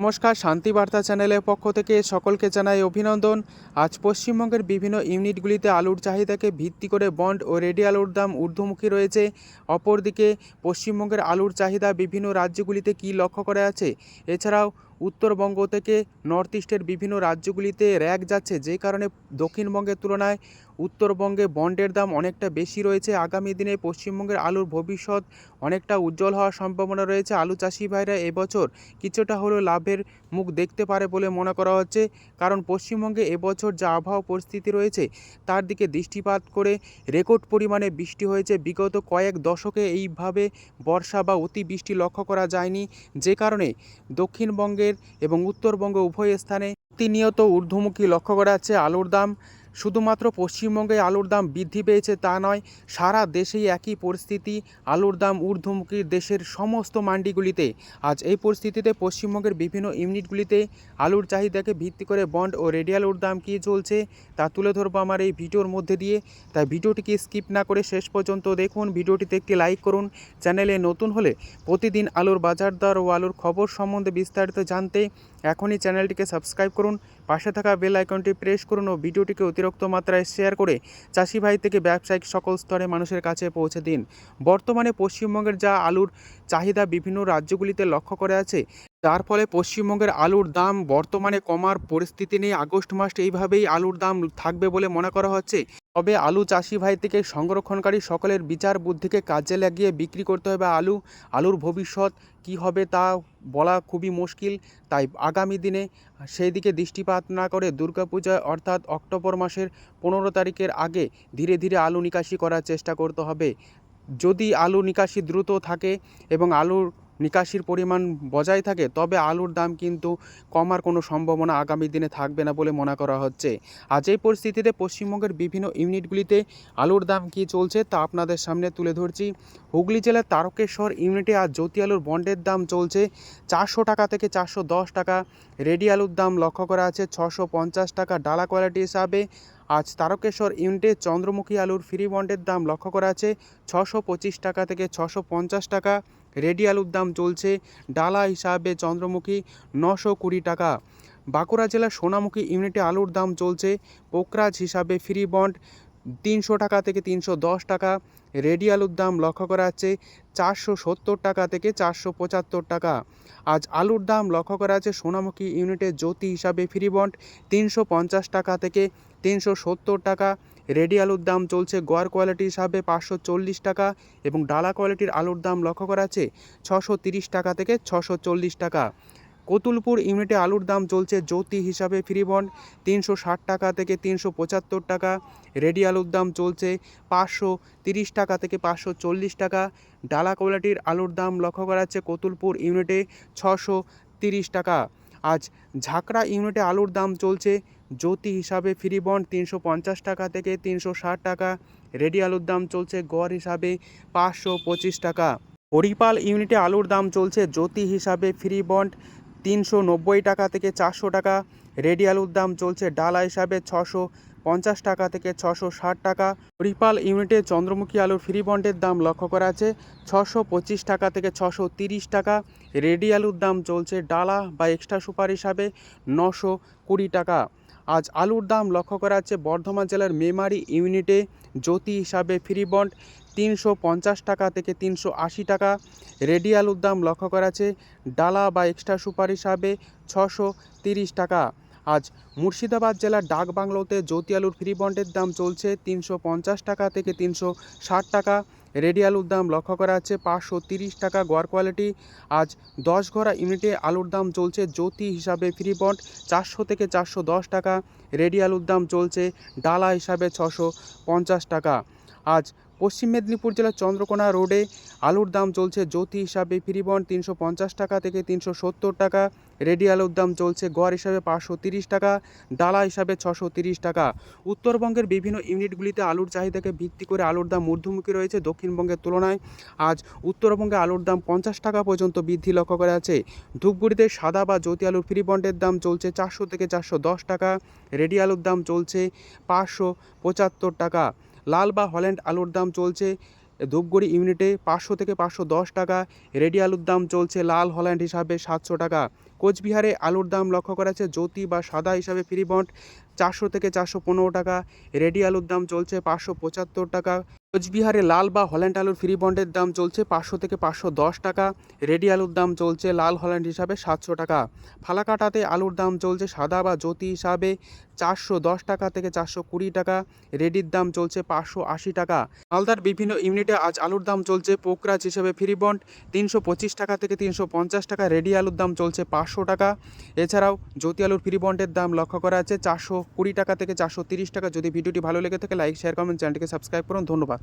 নমস্কার, শান্তি বার্তা চ্যানেলের পক্ষ থেকে সকলকে জানাই অভিনন্দন। আজ পশ্চিমবঙ্গের বিভিন্ন ইউনিটগুলিতে আলুর চাহিদাকে ভিত্তি করে বন্ড ও রেডি আলুর দাম ঊর্ধ্বমুখী রয়েছে। অপরদিকে, পশ্চিমবঙ্গের আলুর চাহিদা বিভিন্ন রাজ্যগুলিতে কি লক্ষ্য করা আছে এছাড়াও উত্তরবঙ্গ থেকে নর্থ ইস্টের বিভিন্ন রাজ্যগুলিতে র্যাক যাচ্ছে, যে কারণে দক্ষিণবঙ্গের তুলনায় উত্তরবঙ্গে বন্ডের দাম অনেকটা বেশি রয়েছে। আগামী দিনে পশ্চিমবঙ্গের আলুর ভবিষ্যৎ অনেকটা উজ্জ্বল হওয়ার সম্ভাবনা রয়েছে। আলু চাষি ভাইরা এবছর কিছুটা হলেও লাভের মুখ দেখতে পারে বলে মনে করা হচ্ছে। কারণ পশ্চিমবঙ্গে এবছর যা আবহাওয়া পরিস্থিতি রয়েছে, তার দিকে দৃষ্টিপাত করে রেকর্ড পরিমাণে বৃষ্টি হয়েছে। বিগত কয়েক দশকে এইভাবে বর্ষা বা অতিবৃষ্টি লক্ষ্য করা যায়নি। যে কারণে দক্ষিণবঙ্গের এবং উত্তরবঙ্গ উভয় স্থানে প্রতিনিয়ত ঊর্ধ্বমুখী লক্ষ্য করা যাচ্ছে। আলুর দাম শুধুমাত্র পশ্চিমবঙ্গে আলুর দাম বৃদ্ধি পেয়েছে তা নয়, সারা দেশেই একই পরিস্থিতি, আলুর দাম ঊর্ধ্বমুখী দেশের সমস্ত মান্ডিগুলিতে। আজ এই পরিস্থিতিতে পশ্চিমবঙ্গের বিভিন্ন ইউনিটগুলিতে আলুর চাহিদাকে ভিত্তি করে বন্ড ও রেডি আলুর দাম কী চলছে, তা তুলে ধরবো আমার এই ভিডিওর মধ্যে দিয়ে। তাই ভিডিওটিকে স্কিপ না করে শেষ পর্যন্ত দেখুন, ভিডিওটিতে একটি লাইক করুন। চ্যানেলে নতুন হলে প্রতিদিন আলুর বাজার দর ও আলুর খবর সম্বন্ধে বিস্তারিত জানতে এখনই চ্যানেলটিকে সাবস্ক্রাইব করুন। পাশে থাকা বেল আইকনটি প্রেস করুন ও ভিডিওটিকে অতিরিক্ত মাত্রায় শেয়ার করে চাষি ভাই থেকে ব্যবসায়িক সকল স্তরে মানুষের কাছে পৌঁছে দিন। বর্তমানে পশ্চিমবঙ্গের যা আলুর চাহিদা বিভিন্ন রাজ্যগুলিতে লক্ষ্য করে আছে যার ফলে পশ্চিমবঙ্গের আলুর দাম বর্তমানে কমার পরিস্থিতি নেই। আগস্ট মাস এইভাবেই আলুর দাম থাকবে বলে মনে করা হচ্ছে। তবে আলু চাষি ভাই থেকে সংরক্ষণকারী সকলের বিচার বুদ্ধিকে কাজে লাগিয়ে বিক্রি করতে হবে আলু। আলুর ভবিষ্যৎ কী হবে তা বলা খুবই মুশকিল। তাই আগামী দিনে সেই দিকে দৃষ্টিপাত না করে দুর্গাপূজা অর্থাৎ অক্টোবর মাসের পনেরো তারিখের আগে ধীরে ধীরে আলু নিকাশি করার চেষ্টা করতে হবে। যদি আলু নিকাশি দ্রুত থাকে এবং আলুর নিকাশির পরিমাণ বজায় থাকে, তবে আলুর দাম কিন্তু কমার কোনো সম্ভাবনা আগামী দিনে থাকবে না বলে মনে করা হচ্ছে। আজ এই পরিস্থিতিতে পশ্চিমবঙ্গের বিভিন্ন ইউনিটগুলিতে আলুর দাম কী চলছে তা আপনাদের সামনে তুলে ধরছি। হুগলি জেলার তারকেশ্বর ইউনিটে আজ জ্যোতি আলুর বন্ডের দাম চলছে চারশো টাকা থেকে চারশো দশ টাকা। রেডি আলুর দাম লক্ষ্য করা আছে ছশো পঞ্চাশ টাকা। ডালা কোয়ালিটি হিসাবে আজ তারকেশ্বর ইউনিটে চন্দ্রমুখী আলুর ফ্রি বন্ডের দাম লক্ষ্য করা আছে ছশো পঁচিশ টাকা থেকে ছশো পঞ্চাশ টাকা। রেডি আলুর দাম চলছে ডালা হিসাবে চন্দ্রমুখী নশো কুড়ি টাকা। বাঁকুড়া জেলার সোনামুখী ইউনিটে আলুর দাম চলছে পোকরাজ হিসাবে ফ্রি বন্ড তিনশো টাকা থেকে তিনশো দশ টাকা। রেডি আলুর দাম লক্ষ্য করা যাচ্ছে চারশো সত্তর টাকা থেকে চারশো পঁচাত্তর টাকা। আজ আলুর দাম লক্ষ্য করা আছে সোনামুখী ইউনিটে জ্যোতি হিসাবে ফ্রি বন্ড তিনশো পঞ্চাশ টাকা থেকে তিনশো সত্তর টাকা। রেডি আলুর দাম চলছে গোয়ার কোয়ালিটি হিসাবে পাঁচশো চল্লিশ টাকা এবং ডালা কোয়ালিটির আলুর দাম লক্ষ্য করা আছে ছশো তিরিশ টাকা থেকে ছশো চল্লিশ টাকা। কতুলপুর ইউনিটে আলুর দাম চলছে জ্যোতি হিসাবে ফ্রি বন্ড তিনশো ষাট টাকা থেকে তিনশো পঁচাত্তর টাকা। রেডি আলুর দাম চলছে পাঁচশো তিরিশ টাকা থেকে পাঁচশো চল্লিশ টাকা। ডালা কোয়ালিটির আলুর দাম লক্ষ্য করা যাচ্ছে কতুলপুর ইউনিটে ছশো তিরিশ টাকা। আজ ঝাঁকড়া ইউনিটে আলুর দাম চলছে জ্যোতি হিসাবে ফ্রি বন্ড তিনশো পঞ্চাশ টাকা থেকে তিনশো ষাট টাকা। রেডি আলুর দাম চলছে গড় হিসাবে পাঁচশো পঁচিশ টাকা। হরিপাল ইউনিটে আলুর দাম চলছে জ্যোতি হিসাবে ফ্রি বন্ড তিনশো নব্বই টাকা থেকে চারশো টাকা। রেডি আলুর দাম চলছে ডালা হিসাবে ছশো পঞ্চাশ টাকা থেকে ছশো ষাট টাকা। হরিপাল ইউনিটে চন্দ্রমুখী আলুর ফ্রি বন্ডের দাম লক্ষ্য করা আছে ছশো পঁচিশ টাকা থেকে ছশো তিরিশ টাকা। রেডি আলুর দাম চলছে ডালা বা এক্সট্রা সুপার হিসাবে নশো কুড়ি টাকা। আজ আলুর দাম লক্ষ্য করা যাচ্ছে, বর্ধমান জেলার মেমারি ইউনিটে জ্যোতি হিসাবে ফ্রি বন্ড তিনশো পঞ্চাশ টাকা থেকে তিনশো আশি টাকা। রেডি আলুর দাম লক্ষ্য করা আছে ডালা বা এক্সট্রা সুপার হিসাবে ছশো তিরিশ টাকা। আজ মুর্শিদাবাদ জেলার ডাক বাংলোতে জ্যোতি আলুর ফ্রি বন্ডের দাম চলছে তিনশো পঞ্চাশ টাকা থেকে তিনশো ষাট টাকা। রেডি আলুর দাম লক্ষ্য করা আছে পাঁচশো তিরিশ টাকা গড় কোয়ালিটি। আজ দশ ঘোড়া ইউনিটে আলুর দাম চলছে জ্যোতি হিসাবে ফ্রি বন্ড চারশো থেকে চারশো দশ টাকা। রেডি আলুর দাম চলছে ডালা হিসাবে ছশো পঞ্চাশ টাকা। আজ পশ্চিম মেদিনীপুর জেলার চন্দ্রকোনা রোডে আলুর দাম চলছে জ্যোতি হিসাবে ফ্রি বন্ড তিনশো পঞ্চাশ টাকা থেকে তিনশো সত্তর টাকা। রেডি আলুর দাম চলছে গড় হিসাবে পাঁচশো তিরিশ টাকা, ডালা হিসাবে ছশো তিরিশ টাকা। উত্তরবঙ্গের বিভিন্ন ইউনিটগুলিতে আলুর চাহিদাকে ভিত্তি করে আলুর দাম ঊর্ধ্বমুখী রয়েছে দক্ষিণবঙ্গের তুলনায়। আজ উত্তরবঙ্গে আলুর দাম পঞ্চাশ টাকা পর্যন্ত বৃদ্ধি লক্ষ্য করা আছে ধূপগুড়িতে সাদা বা জ্যোতি আলুর ফ্রি বন্ডের দাম চলছে চারশো থেকে চারশো দশ টাকা। রেডি আলুর দাম চলছে পাঁচশো পঁচাত্তর টাকা। লাল বা হল্যান্ড আলুর দাম চলছে। ধূপগুড়ি ইউনিটে পাঁচশো থেকে পাঁচশো দশ টাকা, রেডি আলুর দাম চলছে লাল হল্যান্ড হিসাবে সাতশো টাকা। কোচবিহারে আলুর দাম লক্ষ্য করা যাচ্ছে জ্যোতি বা সাদা হিসাবে ফ্রি বন্ড চারশো থেকে চারশো পনেরো টাকা, রেডি আলুর দাম চলছে পাঁচশো পঁচাত্তর টাকা। কোচবিহারে লাল বা হল্যান্ড আলুর ফ্রি বন্ডের দাম চলছে পাঁচশো থেকে পাঁচশো দশ টাকা। রেডি আলুর দাম চলছে লাল হল্যান্ড হিসাবে সাতশো টাকা। ফালাকাটাতে আলুর দাম চলছে সাদা বা জ্যোতি হিসাবে চারশো দশ টাকা থেকে চারশো কুড়ি টাকা। রেডির দাম চলছে পাঁচশো আশি টাকা। মালদার বিভিন্ন ইউনিটে আজ আলুর দাম চলছে পোকরাজ হিসেবে ফ্রি বন্ড তিনশো পঁচিশ টাকা থেকে তিনশো পঞ্চাশ টাকা। রেডি আলুর দাম চলছে পাঁচশো টাকা। এছাড়াও জ্যোতি আলুর ফ্রি বন্ডের দাম লক্ষ্য করা আছে চারশো কুড়ি টাকা থেকে চারশো তিরিশ টাকা। যদি ভিডিওটি ভালো লেগে থাকে, লাইক, শেয়ার, কমেন্ট, চ্যানেলটিকে সাবস্ক্রাইব করুন। ধন্যবাদ।